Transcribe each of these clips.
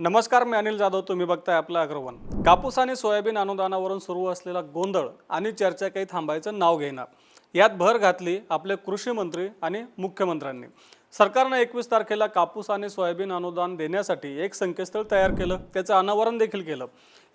नमस्कार मी अनिल जाधव. तुम्ही बघताय आपलं अग्रवन. कापूस आणि सोयाबीन अनुदानावरून सुरू असलेला गोंधळ आणि चर्चा काही थांबायचं नाव घेणार यात भर घातली आपले कृषी मंत्री आणि मुख्यमंत्र्यांनी. सरकारनं एकवीस तारखेला कापूस आणि सोयाबीन अनुदान देण्यासाठी एक संकेतस्थळ तयार केलं. त्याचं अनावरण देखील केलं.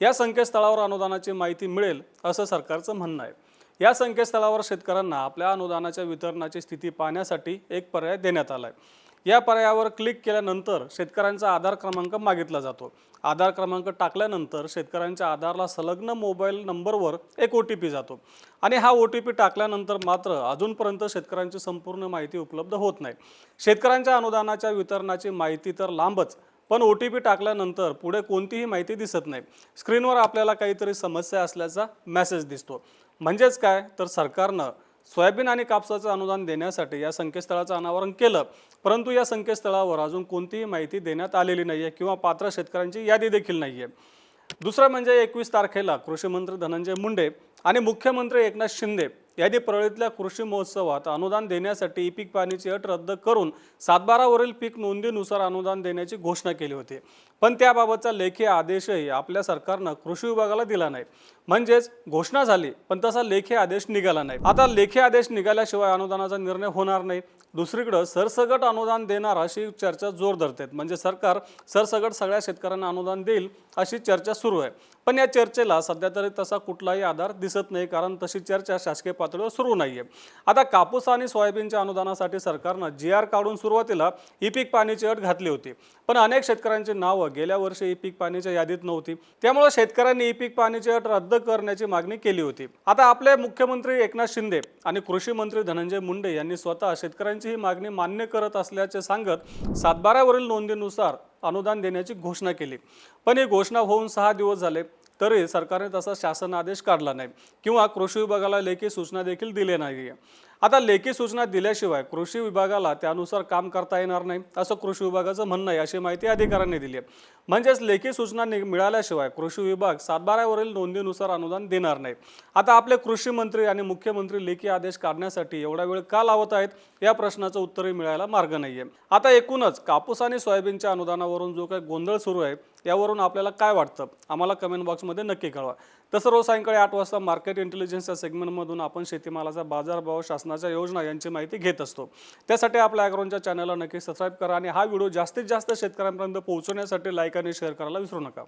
या संकेतस्थळावर अनुदानाची माहिती मिळेल असं सरकारचं म्हणणं आहे. या संकेतस्थळावर शेतकऱ्यांना आपल्या अनुदानाच्या वितरणाची स्थिती पाहण्यासाठी एक पर्याय देण्यात आला आहे या पर्यायावर क्लिक केल्यानंतर शेतकऱ्यांचा आधार क्रमांक मागितला जातो. आधार क्रमांक टाकल्यानंतर शेतकऱ्यांच्या आधारला संलग्न मोबाईल नंबरवर एक ओ टी पी जातो. आणि हा ओ टी पी टाकल्यानंतर मात्र अजूनपर्यंत शेतकऱ्यांची संपूर्ण माहिती उपलब्ध होत नाही. शेतकऱ्यांच्या अनुदानाच्या वितरणाची माहिती तर लांबच पण ओ टी पी टाकल्यानंतर पुढे कोणतीही माहिती दिसत नाही. स्क्रीनवर आपल्याला काहीतरी समस्या असल्याचा मेसेज दिसतो. म्हणजेच काय? तर सरकारनं सोयाबीन आणि कापसाचं अनुदान देण्यासाठी या संकेतस्थळाचं अनावरण केलं. परंतु या संकेतस्थळावर अजून कोणतीही माहिती देण्यात आलेली नाही आहे किंवा पात्र शेतकऱ्यांची यादी देखील नाही आहे दुसरं म्हणजे एकवीस तारखेला कृषी मंत्री धनंजय मुंडे आणि मुख्यमंत्री एकनाथ शिंदे यांनी परळीतल्या कृषी महोत्सवात अनुदान देण्यासाठी ई पीक पाणीची अट रद्द करून सातबारावरील पीक नोंदीनुसार अनुदान देण्याची घोषणा केली होती. पण त्याबाबतचा लेखी आदेशही आपल्या सरकारनं कृषी विभागाला दिला नाही. म्हणजेच घोषणा झाली पण तसा लेखी आदेश निघाला नाही. आता लेखी आदेश निघाल्याशिवाय अनुदानाचा निर्णय होणार नाही. दुसरीकडं सरसगट अनुदान देणार अशी चर्चा जोर धरते म्हणजे सरकार सरसगट सगळ्या शेतकऱ्यांना अनुदान देईल अशी चर्चा सुरू आहे. पण या चर्चेला सध्या तरी तसा कुठलाही आधार दिसत नाही कारण तशी चर्चा शासकीय पातळीवर सुरू नाही आहे आता कापूस आणि सोयाबीनच्या अनुदानासाठी सरकारनं जी आर काढून सुरुवातीला ई पीक पाणीची अट घातली होती. पण अनेक शेतकऱ्यांची नावं गेल्या वर्षी ई पीक पाणीच्या यादीत नव्हती. त्यामुळे शेतकऱ्यांनी ई पीक पाणीची अट रद्द करण्याची मागणी केली होती. आता आपले मुख्यमंत्री एकनाथ शिंदे आणि कृषी मंत्री धनंजय मुंडे यांनी स्वतः शेतकऱ्यांची ही मागणी मान्य करत असल्याचे सांगत सातबारावरील नोंदीनुसार अनुदान देण्याची घोषणा केली. पण ही घोषणा होऊन सहा दिवस झाले. तरी सरकारने तसा शासन आदेश काढला नाही किंवा कृषी विभागाला लेखी सूचना देखील दिली नाही आता लेखी सूचना दिल्याशिवाय कृषी विभागाला त्यानुसार काम करता येणार नाही असं कृषी विभागाचं म्हणणं आहे अशी माहिती अधिकाऱ्यांनी दिली आहे. म्हणजेच लेखी सूचना नि- मिळाल्याशिवाय कृषी विभाग सातबाऱ्यावरील नोंदीनुसार अनुदान देणार नाही. आता आपले कृषी मंत्री आणि मुख्यमंत्री लेखी आदेश काढण्यासाठी एवढा वेळ का लावत आहेत या प्रश्नाचं उत्तरही मिळायला मार्ग नाहीये. आता एकूणच कापूस आणि सोयाबीनच्या अनुदानावरून जो काही गोंधळ सुरू आहे यावरून आपल्याला काय वाटतं? आम्हाला कमेंट बॉक्समध्ये नक्की कळवा. तसं रोज सायंकाळी आठ वाजता मार्केट इंटेलिजन्सच्या सेगमेंटमधून आपण शेतीमालाचा बाजारभाव शासनाच्या योजना यांची माहिती घेत असतो. त्यासाठी आपल्या ॲग्रोनच्या चॅनलला नक्की सबस्क्राईब करा आणि हा व्हिडिओ जास्तीत जास्त शेतकऱ्यांपर्यंत पोहोचवण्यासाठी लाईक आणि शेअर करायला विसरू नका.